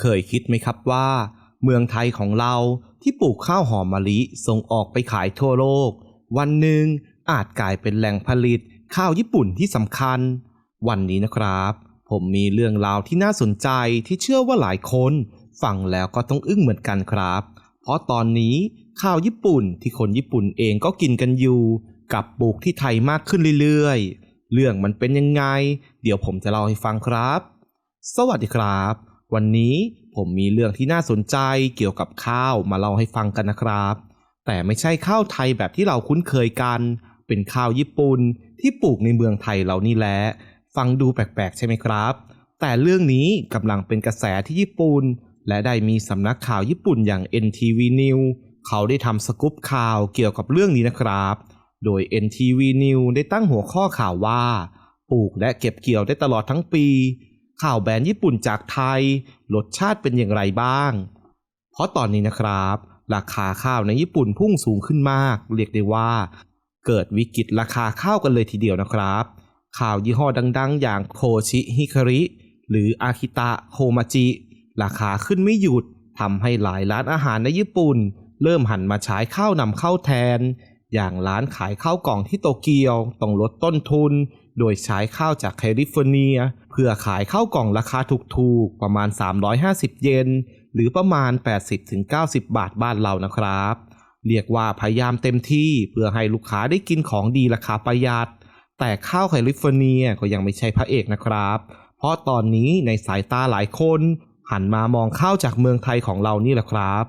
เคยคิดไหมครับว่า เมืองไทยของเราที่ปลูกข้าวหอมมะลิส่งออกไปขายทั่วโลก วันหนึ่งอาจกลายเป็นแหล่งผลิตข้าวญี่ปุ่นที่สำคัญ วันนี้นะครับ ผมมีเรื่องราวที่น่าสนใจที่เชื่อว่าหลายคนฟังแล้วก็ต้องอึ้งเหมือนกันครับ เพราะตอนนี้ข้าวญี่ปุ่นที่คนญี่ปุ่นเองก็กินกันอยู่กับปลูกที่ไทยมากขึ้นเรื่อยๆ เรื่องมันเป็นยังไง เดี๋ยวผมจะเล่าให้ฟังครับ สวัสดีครับ วันนี้ผมมีเรื่องที่น่าสนใจเกี่ยวกับข้าวมาเล่าให้ฟังกันนะครับ แต่ไม่ใช่ข้าวไทยแบบที่เราคุ้นเคยกัน เป็นข้าวญี่ปุ่นที่ปลูกในเมืองไทยเรานี่แหละ ฟังดูแปลกๆ ใช่ไหมครับ แต่เรื่องนี้กำลังเป็นกระแสที่ญี่ปุ่น และได้มีสำนักข่าวญี่ปุ่นอย่าง NTV News เขาได้ทำสกู๊ปข่าวเกี่ยวกับเรื่องนี้นะครับ โดย NTV News ได้ตั้งหัวข้อข่าวว่า ปลูกและเก็บเกี่ยวได้ตลอดทั้งปี ข่าวแบรนด์ญี่ปุ่นจากไทยรสชาติเป็นอย่างไรบ้าง เพราะตอนนี้นะครับ ราคาข้าวในญี่ปุ่นพุ่งสูงขึ้นมาก เรียกได้ว่า เกิดวิกฤตราคาข้าวกันเลยทีเดียวนะครับ ข่าวยี่ห้อดัง ๆ อย่างโคชิฮิคาริ หรืออาคิตะโคมาจิ ราคาขึ้นไม่หยุดทำให้หลายร้านอาหารในญี่ปุ่น เริ่มหันมาใช้ข้าวนำเข้าแทน อย่างร้านขายข้าวกล่องที่โตเกียวต้องลดต้นทุน โดยใช้ข้าวจากแคลิฟอร์เนีย พื่อขายข้าวกล่องราคาถูกๆ ประมาณ 350 เยน หรือประมาณ 80-90 บาทบ้านเรานะครับ เรียกว่าพยายามเต็มที่เพื่อให้ลูกค้าได้กินของดีราคาประหยัด แต่ข้าวแคลิฟอร์เนียก็ยังไม่ใช่พระเอกนะครับ เพราะตอนนี้ในสายตาหลายคน หันมามองข้าวจากเมืองไทยของเรานี่แหละครับ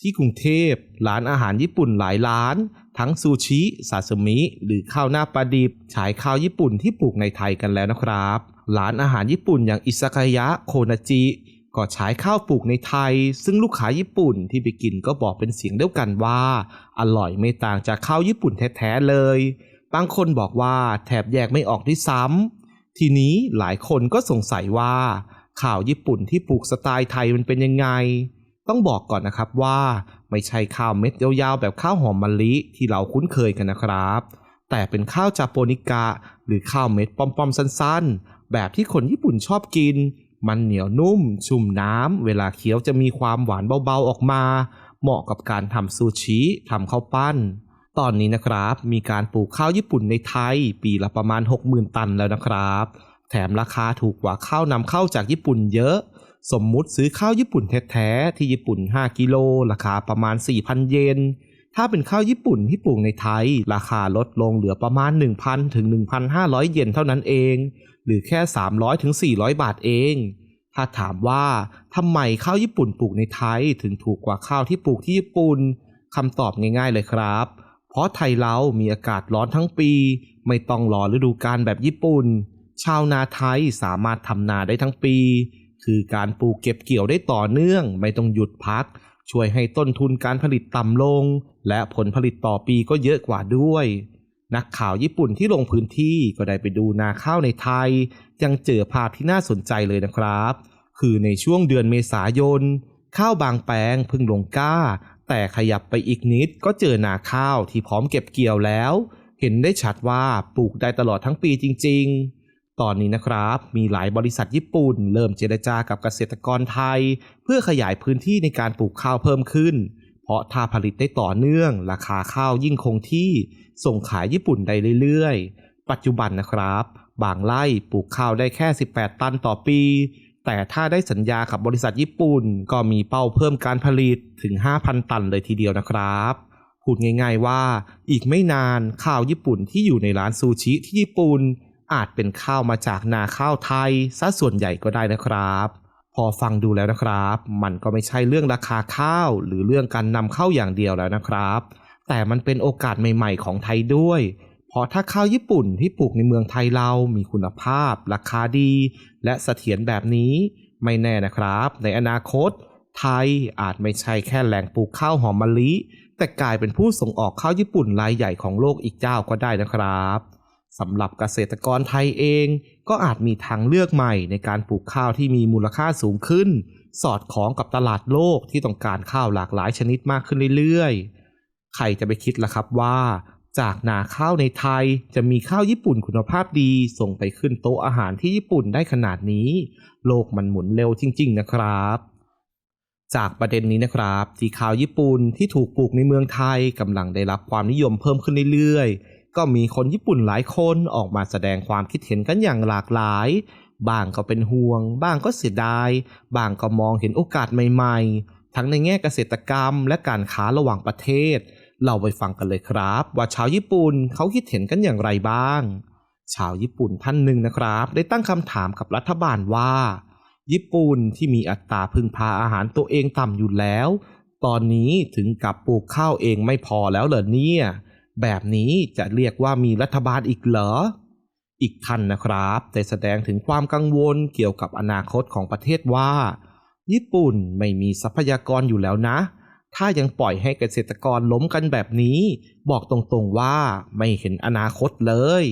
ที่กรุงเทพร้านอาหารญี่ปุ่นหลายร้าน ทั้งซูชิซาซิมิ หรือข้าวหน้าปลาดิบ ฉายข้าวญี่ปุ่นที่ปลูกในไทยกันแล้วนะครับร้านอาหารญี่ปุ่นอย่างอิซากายะโคนาจิก็ใช้ข้าวปลูกในไทย ซึ่งลูกค้าญี่ปุ่นที่ไปกินก็บอกเป็นเสียงเดียวกันว่า อร่อยไม่ต่างจากข้าวญี่ปุ่นแท้ๆเลย บางคนบอกว่าแถบแยกไม่ออกด้วยซ้ำทีนี้หลายคนก็สงสัยว่าข่าวญี่ปุ่นที่ปลูกสไตล์ไทยมันเป็นยังไง ต้องบอกก่อนนะครับว่า ไม่ใช่ข้าวเม็ดยาวๆ แบบข้าวหอมมะลิที่เราคุ้นเคยกันนะครับ แต่เป็นข้าวจาโปนิกะ หรือข้าวเม็ดปอมๆสั้นๆ แบบที่คนญี่ปุ่นชอบกิน มันเหนียวนุ่ม ชุ่มน้ำ เวลาเคี้ยวจะมีความหวานเบาๆออกมา เหมาะกับการทำซูชิทำข้าวปั้น ตอนนี้นะครับมีการปลูกข้าวญี่ปุ่นในไทย ปีละประมาณ 60,000 ตันแล้วนะครับ แถมราคาถูกกว่าข้าวนำเข้าจากญี่ปุ่นเยอะ สมมุติซื้อข้าวญี่ปุ่นแท้ๆที่ญี่ปุ่น 5 กิโล ราคาประมาณ 4,000 เยน ถ้าเป็นข้าวญี่ปุ่นที่ปลูกในไทย ราคาลดลงเหลือประมาณ 1,000 ถึง 1,500 เยนเท่านั้นเอง หรือแค่ 300 ถึง 400 บาทเอง ถ้าถามว่าทำไมข้าวญี่ปุ่นปลูกในไทยถึงถูกกว่าข้าวที่ปลูกที่ญี่ปุ่นคำตอบง่าย ๆ เลยครับ เพราะไทยเรามีอากาศร้อนทั้งปี ไม่ต้องรอฤดูกาลแบบญี่ปุ่น ชาวนาไทยสามารถทำนาได้ทั้งปี คือการปลูกเก็บเกี่ยวได้ต่อเนื่อง ไม่ต้องหยุดพัก ช่วยให้ต้นทุนการผลิตต่ำลง และผลผลิตต่อปีก็เยอะกว่าด้วย นักข่าวญี่ปุ่นที่ลงพื้นที่ก็ได้ไปดูนาข้าวในไทย ยังเจอภาพที่น่าสนใจเลยนะครับ คือในช่วงเดือนเมษายน ข้าวบางแปลงพิ่งลงก้า แต่ขยับไปอีกนิดก็เจอนาข้าวที่พร้อมเก็บเกี่ยวแล้ว เห็นได้ชัดว่าปลูกได้ตลอดทั้งปีจริง ๆ ตอนนี้นะครับมีหลายบริษัทญี่ปุ่น เริ่มเจรจากับเกษตรกรไทย เพื่อขยายพื้นที่ในการปลูกข้าวเพิ่มขึ้น เพราะถ้าผลิตได้ต่อเนื่อง ราคาข้าวยิ่งคงที่ส่งขายญี่ปุ่นได้เรื่อยๆ ปัจจุบันนะครับ บางไร่ปลูกข้าวได้แค่ 18 ตันต่อปี แต่ถ้าได้สัญญากับบริษัทญี่ปุ่น ก็มีเป้าเพิ่มการผลิตถึง 5,000 ตันเลยทีเดียวนะครับพูดง่าย ๆว่า อีกไม่นานข้าวญี่ปุ่นที่อยู่ในร้านซูชิที่ญี่ปุ่น อาจเป็นข้าวมาจากนาข้าวไทยซะส่วนใหญ่ก็ได้นะครับ พอฟังดูแล้วนะครับ มันก็ไม่ใช่เรื่องราคาข้าว หรือเรื่องการนำเข้าอย่างเดียวแล้วนะครับ แต่มันเป็นโอกาสใหม่ ๆ ของไทยด้วยเพราะถ้าข้าวญี่ปุ่นที่ปลูกในเมืองไทยเรามีคุณภาพ ราคาดี และเสถียรแบบนี้ ไม่แน่นะครับ ในอนาคต ไทยอาจไม่ใช่แค่แหล่งปลูกข้าวหอมมะลิ แต่กลายเป็นผู้ส่งออกข้าวญี่ปุ่นรายใหญ่ของโลกอีกเจ้าก็ได้นะครับ สำหรับเกษตรกรไทยเองก็อาจมีทางเลือกใหม่ในการปลูกข้าวที่มีมูลค่าสูงขึ้น สอดคล้องกับตลาดโลกที่ต้องการข้าวหลากหลายชนิดมากขึ้นเรื่อยๆ ใครจะไปคิดล่ะครับว่า จากนาข้าวในไทยจะมีข้าวญี่ปุ่นคุณภาพดีส่งไปขึ้นโต๊ะอาหารที่ญี่ปุ่นได้ขนาดนี้ โลกมันหมุนเร็วจริง ๆ นะครับ จากประเด็นนี้นะครับที่ข้าวญี่ปุ่นที่ถูกปลูกในเมืองไทยกำลังได้รับความนิยมเพิ่มขึ้นเรื่อยๆ ก็มีคนญี่ปุ่นหลายคนออกมาแสดงความคิดเห็นกันอย่างหลากหลาย บ้างก็เป็นห่วง บ้างก็เสียดาย บ้างก็มองเห็นโอกาสใหม่ ๆ ทั้งในแง่เกษตรกรรม และการค้าระหว่างประเทศ เราไปฟังกันเลยครับ ว่าชาวญี่ปุ่นเขาคิดเห็นกันอย่างไรบ้าง ชาวญี่ปุ่นท่านหนึ่งนะครับ ได้ตั้งคำถามกับรัฐบาลว่า ญี่ปุ่นที่มีอัตราพึ่งพาอาหารตัวเองต่ำอยู่แล้ว ตอนนี้ถึงกับปลูกข้าวเองไม่พอแล้วเหรอเนี่ย แบบนี้จะเรียกว่ามีรัฐบาลอีกเหรอ อีกท่านนะครับได้แสดงถึงความกังวลเกี่ยวกับอนาคตของประเทศว่า ญี่ปุ่นไม่มีทรัพยากรอยู่แล้วนะ ถ้ายังปล่อยให้เกษตรกรล้มกันแบบนี้ บอกตรงๆว่าไม่เห็นอนาคตเลย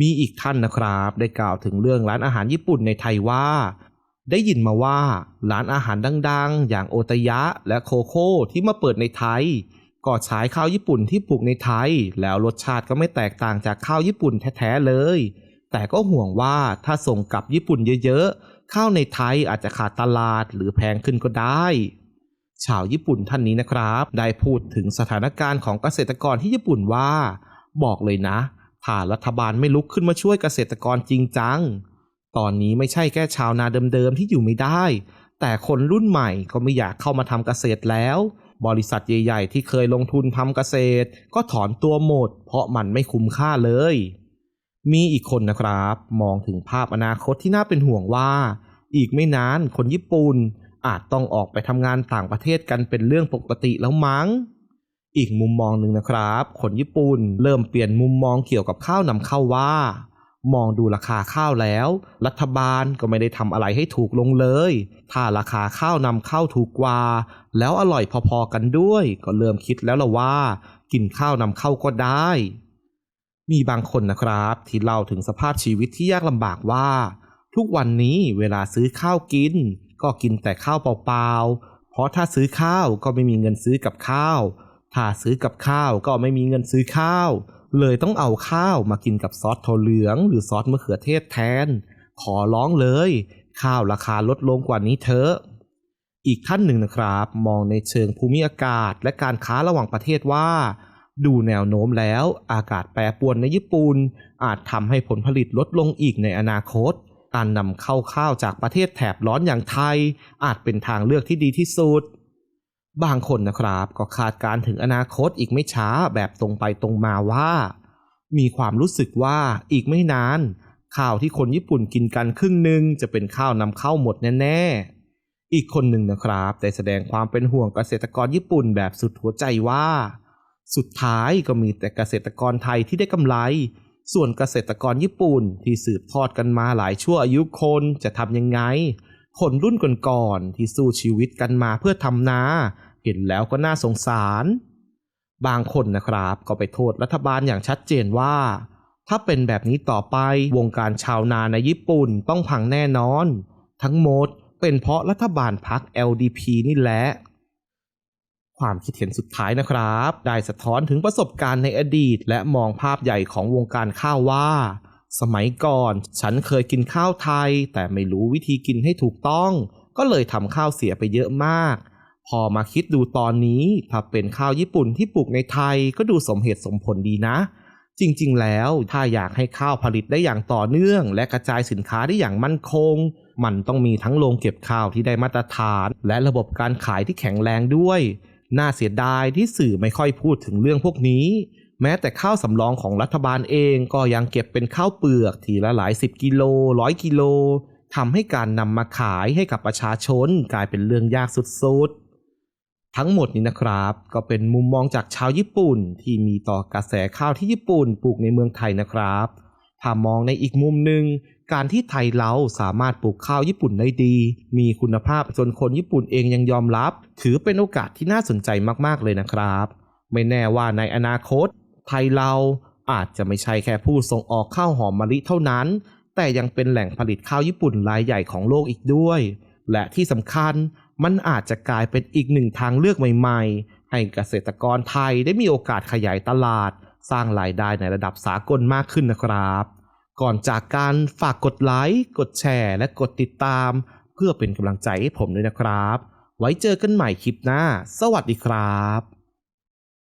มีอีกท่านนะครับ ได้กล่าวถึงเรื่องร้านอาหารญี่ปุ่นในไทยว่าได้ยินมาว่าร้านอาหารดังๆ อย่างโอตายะและโคโค่ที่มาเปิดในไทย ก็ใช้ข้าวญี่ปุ่นที่ปลูกในไทย แล้วรสชาติก็ไม่แตกต่างจากข้าวญี่ปุ่นแท้ๆเลย แต่ก็ห่วงว่าถ้าส่งกลับญี่ปุ่นเยอะๆ ข้าวในไทยอาจจะขาดตลาดหรือแพงขึ้นก็ได้ ชาวญี่ปุ่นท่านนี้นะครับ ได้พูดถึงสถานการณ์ของเกษตรกรที่ญี่ปุ่นว่า บอกเลยนะ ถ้ารัฐบาลไม่ลุกขึ้นมาช่วยเกษตรกรจริงจัง ตอนนี้ไม่ใช่แค่ชาวนาเดิมๆที่อยู่ไม่ได้ แต่คนรุ่นใหม่ก็ไม่อยากเข้ามาทำเกษตรแล้ว บริษัทใหญ่ๆ ที่เคยลงทุนทำเกษตร ก็ถอนตัวหมด เพราะมันไม่คุ้มค่าเลย มีอีกคนนะครับ มองถึงภาพอนาคตที่น่าเป็นห่วงว่า อีกไม่นานคนญี่ปุ่นอาจต้องออกไปทำงานต่างประเทศกันเป็นเรื่องปกติแล้วมั้ง อีกมุมมองหนึ่งนะครับ คนญี่ปุ่นเริ่มเปลี่ยนมุมมองเกี่ยวกับข้าวนำเข้าว่า มองดูราคาข้าวแล้ว รัฐบาลก็ไม่ได้ทำอะไรให้ถูกลงเลย ถ้าราคาข้าวนำเข้าถูกกว่า แล้วอร่อยพอๆกันด้วย ก็เริ่มคิดแล้วละว่า กินข้าวนำเข้าก็ได้ มีบางคนนะครับ ที่เล่าถึงสภาพชีวิตที่ยากลำบากว่า ทุกวันนี้เวลาซื้อข้าวกิน ก็กินแต่ข้าวเปล่าๆ เพราะถ้าซื้อข้าวก็ไม่มีเงินซื้อกับข้าว ถ้าซื้อกับข้าวก็ไม่มีเงินซื้อข้าว เลยต้องเอาข้าวมากินกับซอสถั่วเหลือง หรือซอสมะเขือเทศแทน ขอร้องเลย ข้าวราคาลดลงกว่านี้เถอะ อีกท่านหนึ่งนะครับ มองในเชิงภูมิอากาศ และการค้าระหว่างประเทศว่า ดูแนวโน้มแล้ว อากาศแปรปรวนในญี่ปุ่นอาจทำให้ผลผลิตลดลงอีกในอนาคต การนำเข้าข้าวจากประเทศแถบร้อนอย่างไทย อาจเป็นทางเลือกที่ดีที่สุด บางคนนะครับก็คาดการ์ถึงอนาคตอีกไม่ช้าแบบตรงไปตรงมาว่า มีความรู้สึกว่าอีกไม่นาน ข้าวที่คนญี่ปุ่นกินกันครึ่งหนึ่งจะเป็นข้าวนำเข้าหมดแน่ๆ อีกคนหนึ่งนะครับได้แสดงความเป็นห่วงเกษตรกรญี่ปุ่นแบบสุดหัวใจว่า สุดท้ายก็มีแต่เกษตรกรไทยที่ได้กำไร ส่วนเกษตรกรญี่ปุ่นที่สืบทอดกันมาหลายชั่วอายุคนจะทำยังไง คนรุ่นก่อนๆที่สู้ชีวิตกันมาเพื่อทำนา เห็นแล้วก็น่าสงสาร บางคนนะครับก็ไปโทษรัฐบาลอย่างชัดเจนว่า ถ้าเป็นแบบนี้ต่อไปวงการชาวนาในญี่ปุ่นต้องพังแน่นอน ทั้งหมดเป็นเพราะรัฐบาลพรรค LDP นี่แหละ ความคิดเห็นสุดท้ายนะครับ ได้สะท้อนถึงประสบการณ์ในอดีต และมองภาพใหญ่ของวงการข้าวว่า สมัยก่อน ฉันเคยกินข้าวไทย แต่ไม่รู้วิธีกินให้ถูกต้อง ก็เลยทำข้าวเสียไปเยอะมาก พอมาคิดดูตอนนี้ถ้าเป็นข้าวญี่ปุ่นที่ปลูกในไทยก็ดูสมเหตุสมผลดีนะ จริงๆ แล้วถ้าอยากให้ข้าวผลิตได้อย่างต่อเนื่อง และกระจายสินค้าได้อย่างมั่นคง มันต้องมีทั้งโรงเก็บข้าวที่ได้มาตรฐาน และระบบการขายที่แข็งแรงด้วย น่าเสียดายที่สื่อไม่ค่อยพูดถึงเรื่องพวกนี้ แม้แต่ข้าวสำรองของรัฐบาลเองก็ยังเก็บเป็นข้าวเปลือกทีละหลายสิบกิโลร้อยกิโลทำให้การนำมาขายให้กับประชาชนกลายเป็นเรื่องยากสุดๆ ทั้งหมดนี้นะครับ ก็เป็นมุมมองจากชาวญี่ปุ่นที่มีต่อกระแสข้าวที่ญี่ปุ่นปลูกในเมืองไทยนะครับถ้ามองในอีกมุมหนึ่งการที่ไทยเราสามารถปลูกข้าวญี่ปุ่นได้ดี มีคุณภาพจนคนญี่ปุ่นเองยังยอมรับ ถือเป็นโอกาสที่น่าสนใจมากๆเลยนะครับ ไม่แน่ว่าในอนาคต ไทยเราอาจจะไม่ใช่แค่ผู้ส่งออกข้าวหอมมะลิเท่านั้น แต่ยังเป็นแหล่งผลิตข้าวญี่ปุ่นรายใหญ่ของโลกอีกด้วย และที่สำคัญมันอาจจะกลายเป็นอีกหนึ่งทางเลือกใหม่ ๆ ให้เกษตรกรไทยได้มีโอกาสขยายตลาด สร้างรายได้ในระดับสากลมากขึ้นนะครับ ก่อนจากการฝากกดไลค์ กดแชร์ และกดติดตาม เพื่อเป็นกำลังใจให้ผมด้วยนะครับ ไว้เจอกันใหม่คลิปหน้า สวัสดีครับ